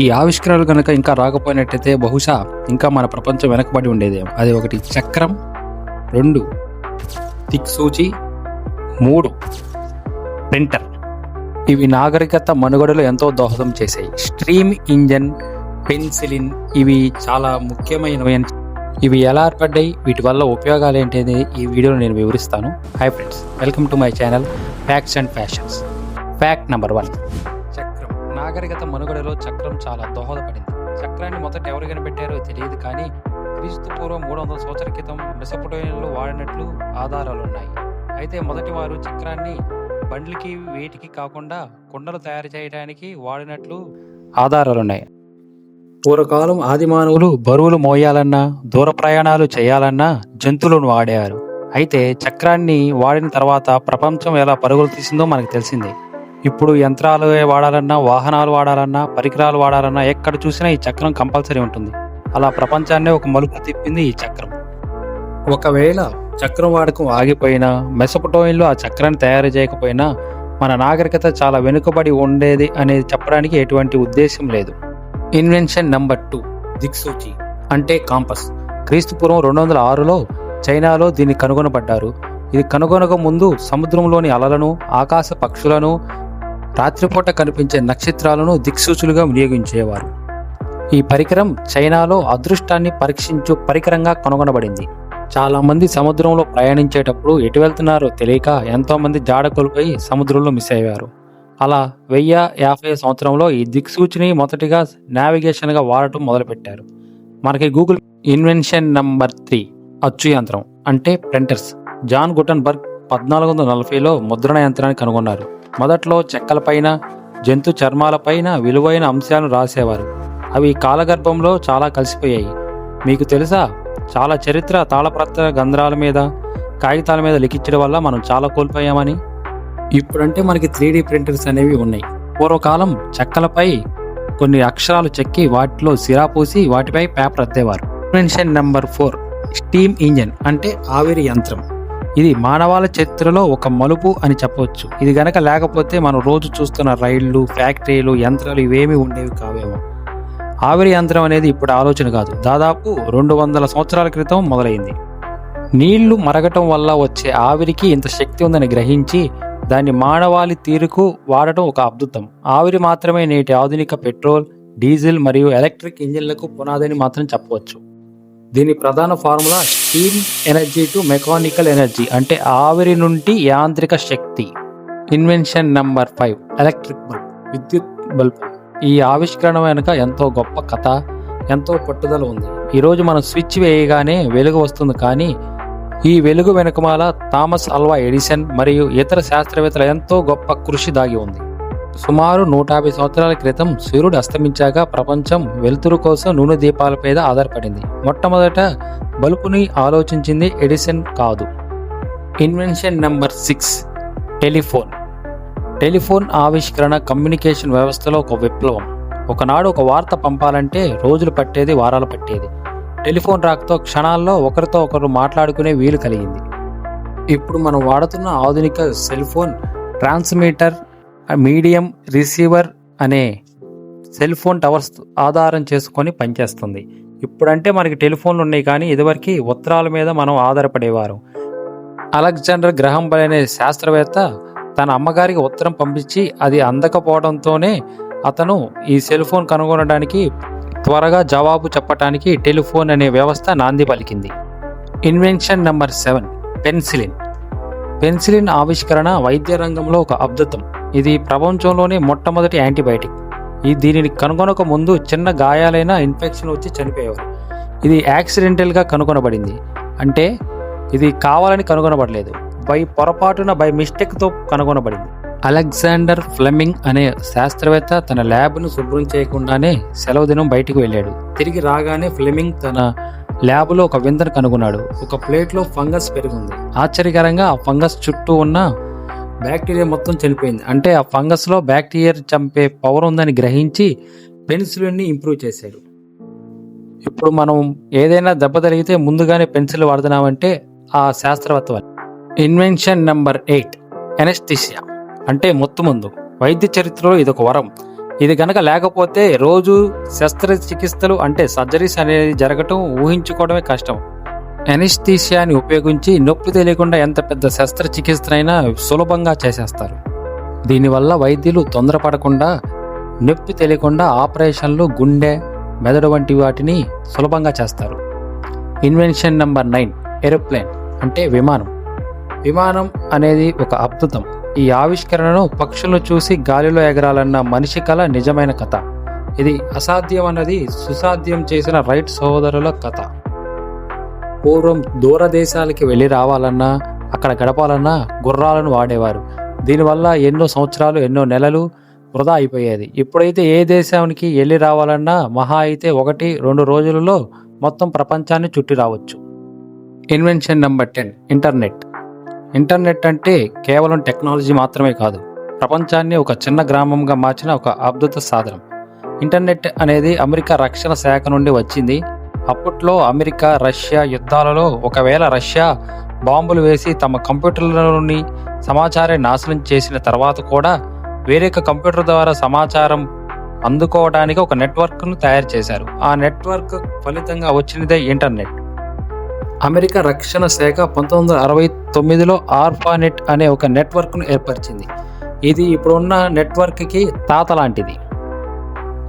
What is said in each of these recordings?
ఈ ఆవిష్కరణలు కనుక ఇంకా రాకపోయినట్టయితే బహుశా ఇంకా మన ప్రపంచం వెనకబడి ఉండేదేమో అది ఒకటి చక్రం రెండు దిక్సూచి మూడు ప్రింటర్. ఇవి నాగరికత మనుగడలో ఎంతో దోహదం చేశాయి. స్ట్రీమ్ ఇంజన్ పెన్సిలిన్ ఇవి చాలా ముఖ్యమైనవి అని ఇవి ఎలా ఏర్పడ్డాయి? వీటి వల్ల ఉపయోగాలు ఏంటి అనేది ఈ వీడియోలో నేను వివరిస్తాను. Hi friends welcome to my channel facts and fashions fact number one నాగరికత మనుగడలో చక్రం చాలా దోహదపడింది. చక్రాన్ని మొదట ఎవరు కనిపెట్టారో తెలియదు కానీ క్రీస్తు పూర్వం మూడు వందల సంవత్సరాల క్రితం మెసపటోనియన్లు వాడినట్లు ఆధారాలు ఉన్నాయి అయితే మొదటి వారు చక్రాన్ని బండ్లకి వేటికి కాకుండా కుండలు తయారు చేయడానికి వాడినట్లు ఆధారాలు ఉన్నాయి పూర్వకాలం ఆది మానవులు బరువులు మోయాలన్నా దూర ప్రయాణాలు చేయాలన్నా జంతువులను వాడారు. అయితే చక్రాన్ని వాడిన తర్వాత ప్రపంచం ఎలా పరుగులు తీసిందో మనకు తెలిసిందే. ఇప్పుడు యంత్రాలు వాడాలన్నా వాహనాలు వాడాలన్నా పరికరాలు వాడాలన్నా ఎక్కడ చూసినా ఈ చక్రం కంపల్సరీ ఉంటుంది. అలా ప్రపంచాన్నే ఒక మలుపు తిప్పింది ఈ చక్రం. ఒకవేళ చక్రం వాడకం ఆగిపోయినా మెసపటోయిన్లో ఆ చక్రాన్ని తయారు చేయకపోయినా మన నాగరికత చాలా వెనుకబడి ఉండేది అనేది చెప్పడానికి ఎటువంటి ఉద్దేశం లేదు. ఇన్వెన్షన్ నంబర్ టూ దిక్సూచి అంటే కాంపస్. క్రీస్తుపూర్వం రెండు వందల ఆరులో చైనాలో దీన్ని కనుగొనబడ్డారు. ఇది కనుగొనక ముందు సముద్రంలోని అలలను ఆకాశ పక్షులను రాత్రిపూట కనిపించే నక్షత్రాలను దిక్సూచులుగా వినియోగించేవారు. ఈ పరికరం చైనాలో అదృష్టాన్ని పరీక్షించు పరికరంగా కనుగొనబడింది. చాలామంది సముద్రంలో ప్రయాణించేటప్పుడు ఎటు వెళ్తున్నారో తెలియక ఎంతోమంది జాడ కోల్పోయి సముద్రంలో మిస్ అయ్యారు. అలా వెయ్యి యాభై సంవత్సరంలో ఈ దిక్సూచిని మొదటిగా నావిగేషన్గా వాడటం మొదలుపెట్టారు. మనకి గూగుల్ ఇన్వెన్షన్ నంబర్ త్రీ అచ్చు యంత్రం అంటే ప్రింటర్స్. జాన్ గుటన్బర్గ్ పద్నాలుగు వందల నలభైలో ముద్రణ యంత్రాన్ని కనుగొన్నారు. మొదట్లో చెక్కలపైన జంతు చర్మాలపైన విలువైన అంశాలను రాసేవారు. అవి కాలగర్భంలో చాలా కలిసిపోయాయి. మీకు తెలుసా? చాలా చరిత్ర తాళపత్ర గంధ్రాల మీద కాగితాల మీద లిఖించడం వల్ల మనం చాలా కోల్పోయామని. ఇప్పుడంటే మనకి త్రీ ప్రింటర్స్ అనేవి ఉన్నాయి. పూర్వకాలం చెక్కలపై కొన్ని అక్షరాలు చెక్కి వాటిలో సిరా పూసి వాటిపై paper అద్దేవారు invention number four steam engine అంటే ఆవిరి యంత్రం. ఇది మానవాళ చరిత్రలో ఒక మలుపు అని చెప్పవచ్చు. ఇది గనక లేకపోతే మనం రోజు చూస్తున్న రైళ్ళు ఫ్యాక్టరీలు యంత్రాలు ఇవేమీ ఉండేవి కావేమో. ఆవిరి యంత్రం అనేది ఇప్పుడు ఆలోచన కాదు. దాదాపు రెండు వందల సంవత్సరాల క్రితం మొదలైంది. నీళ్ళు మరగటం వల్ల వచ్చే ఆవిరికి ఇంత శక్తి ఉందని గ్రహించి దాన్ని మానవాళి తీరుకు వాడటం ఒక అద్భుతం. ఆవిరి మాత్రమే నేటి ఆధునిక పెట్రోల్ డీజిల్ మరియు ఎలక్ట్రిక్ ఇంజిన్లకు పునాదని మాత్రం చెప్పవచ్చు. దీని ప్రధాన formula steam energy to mechanical energy అంటే ఆవిరి నుండి యాంత్రిక శక్తి. Invention number five electric bulb విద్యుత్ బల్బ్. ఈ ఆవిష్కరణ వెనుక ఎంతో గొప్ప కథ ఎంతో పట్టుదల ఉంది. ఈరోజు మనం స్విచ్ వేయగానే వెలుగు వస్తుంది కానీ ఈ వెలుగు వెనుకమాల థామస్ అల్వా ఎడిసన్ మరియు ఇతర శాస్త్రవేత్తల ఎంతో గొప్ప కృషి దాగి ఉంది. సుమారు నూట యాభై సంవత్సరాల క్రితం సూర్యుడు అస్తమించాక ప్రపంచం వెలుతురు కోసం నూనె దీపాల మీద ఆధారపడింది. మొట్టమొదట బల్బుని ఆలోచించింది ఎడిసన్ కాదు. Invention number six telephone. Telephone ఆవిష్కరణ కమ్యూనికేషన్ వ్యవస్థలో ఒక విప్లవం. ఒకనాడు ఒక వార్త పంపాలంటే రోజులు పట్టేది వారాలు పట్టేది. టెలిఫోన్ రాకతో క్షణాల్లో ఒకరితో ఒకరు మాట్లాడుకునే వీలు కలిగింది. ఇప్పుడు మనం వాడుతున్న ఆధునిక cell phone transmitter medium receiver అనే సెల్ ఫోన్ టవర్స్ ఆధారం చేసుకొని పనిచేస్తుంది. ఇప్పుడంటే మనకి టెలిఫోన్లు ఉన్నాయి కానీ ఇదివరకు ఉత్తరాల మీద మనం ఆధారపడేవారు. అలెగ్జాండర్ గ్రహం అనే శాస్త్రవేత్త తన అమ్మగారికి ఉత్తరం పంపించి అది అందకపోవడంతోనే అతను ఈ సెల్ ఫోన్ కనుగొనడానికి త్వరగా జవాబు చెప్పటానికి టెలిఫోన్ అనే వ్యవస్థ నాంది పలికింది. Invention number seven penicillin. Penicillin ఆవిష్కరణ వైద్య రంగంలో ఒక అద్భుతం. ఇది ప్రపంచంలోనే మొట్టమొదటి యాంటీబయాటిక్. ఈ దీనిని కనుగొనక ముందు చిన్న గాయాలైన ఇన్ఫెక్షన్ వచ్చి చనిపోయేవారు. ఇది యాక్సిడెంటల్గా కనుగొనబడింది. అంటే ఇది కావాలని కనుగొనబడలేదు. బై పొరపాటున బై మిస్టేక్తో కనుగొనబడింది. అలెగ్జాండర్ ఫ్లెమింగ్ అనే శాస్త్రవేత్త తన ల్యాబ్ను శుభ్రం చేయకుండానే సెలవు దినం బయటకు వెళ్ళాడు. తిరిగి రాగానే ఫ్లెమింగ్ తన ల్యాబ్లో ఒక వింతను కనుగొన్నాడు. ఒక ప్లేట్లో ఫంగస్ పెరిగింది. ఆశ్చర్యకరంగా ఆ ఫంగస్ చుట్టూ ఉన్న బ్యాక్టీరియా మొత్తం చనిపోయింది. అంటే ఆ ఫంగస్లో బ్యాక్టీరియా చంపే పవర్ ఉందని గ్రహించి పెన్సిలిన్ని ఇంప్రూవ్ చేశాడు ఇప్పుడు మనం ఏదైనా దెబ్బ తగిలితే ముందుగానే పెన్సిల్ వాడుతున్నామంటే ఆ శాస్త్రవేత్త ఇన్వెన్షన్ నెంబర్ ఎయిట్ ఎనెస్థిషియా అంటే మొత్తుమందు వైద్య చరిత్రలో ఇదొక వరం. ఇది గనక లేకపోతే రోజు శస్త్రచికిత్సలు అంటే సర్జరీస్ అనేది జరగటం ఊహించుకోవడమే కష్టం. ఎనిస్థీషియాని ఉపయోగించి నొప్పి తెలియకుండా ఎంత పెద్ద శస్త్రచికిత్సనైనా సులభంగా చేసేస్తారు. దీనివల్ల వైద్యులు తొందరపడకుండా నొప్పి తెలియకుండా ఆపరేషన్లు గుండె మెదడు వంటి వాటిని సులభంగా చేస్తారు. ఇన్వెన్షన్ నెంబర్ నైన్ ఏరోప్లేన్ అంటే విమానం. విమానం అనేది ఒక అద్భుతం. ఈ ఆవిష్కరణను పక్షులను చూసి గాలిలో ఎగరాలన్న మనిషి కల నిజమైన కథ. ఇది అసాధ్యం అన్నది సుసాధ్యం చేసిన రైట్ సహోదరుల కథ. పూర్వం దూరదేశాలకి వెళ్ళి రావాలన్నా అక్కడ గడపాలన్నా గుర్రాలను వాడేవారు. దీనివల్ల ఎన్నో సంవత్సరాలు ఎన్నో నెలలు వృధా అయిపోయేది. ఇప్పుడైతే ఏ దేశానికి వెళ్ళి రావాలన్నా మహా అయితే ఒకటి రెండు రోజులలో మొత్తం ప్రపంచాన్ని చుట్టి రావచ్చు. Invention number ten internet. Internet అంటే కేవలం టెక్నాలజీ మాత్రమే కాదు ప్రపంచాన్ని ఒక చిన్న గ్రామంగా మార్చిన ఒక అద్భుత సాధనం. ఇంటర్నెట్ అనేది అమెరికా రక్షణ శాఖ నుండి వచ్చింది. అప్పట్లో అమెరికా రష్యా యుద్ధాలలో ఒకవేళ రష్యా బాంబులు వేసి తమ కంప్యూటర్లలోని సమాచారాన్ని నాశనం చేసిన తర్వాత కూడా వేరే కంప్యూటర్ ద్వారా సమాచారం అందుకోవడానికి ఒక నెట్వర్క్ను తయారు చేశారు. ఆ నెట్వర్క్ ఫలితంగా వచ్చినదే ఇంటర్నెట్. అమెరికా రక్షణ శాఖ పంతొమ్మిది వందల అరవై తొమ్మిదిలో ఆర్ఫానెట్ అనే ఒక నెట్వర్క్ను ఏర్పరిచింది. ఇది ఇప్పుడున్న నెట్వర్క్కి తాత లాంటిది.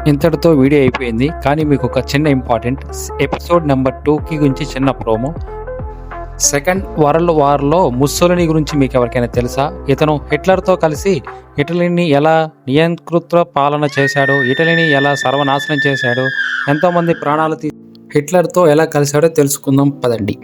ఇంతటితో వీడియో అయిపోయింది. కానీ మీకు ఒక చిన్న ఇంపార్టెంట్ ఎపిసోడ్ నెంబర్ టూకి గురించి చిన్న ప్రోమో. సెకండ్ వరల్డ్ వార్లో ముస్సోలిని గురించి మీకు ఎవరికైనా తెలుసా? ఇతను హిట్లర్తో కలిసి ఇటలీని ఎలా నియంతృత్వ పాలన చేశాడో ఇటలీని ఎలా సర్వనాశనం చేశాడో ఎంతోమంది ప్రాణాలు తీ హిట్లర్తో ఎలా కలిశాడో తెలుసుకుందాం పదండి.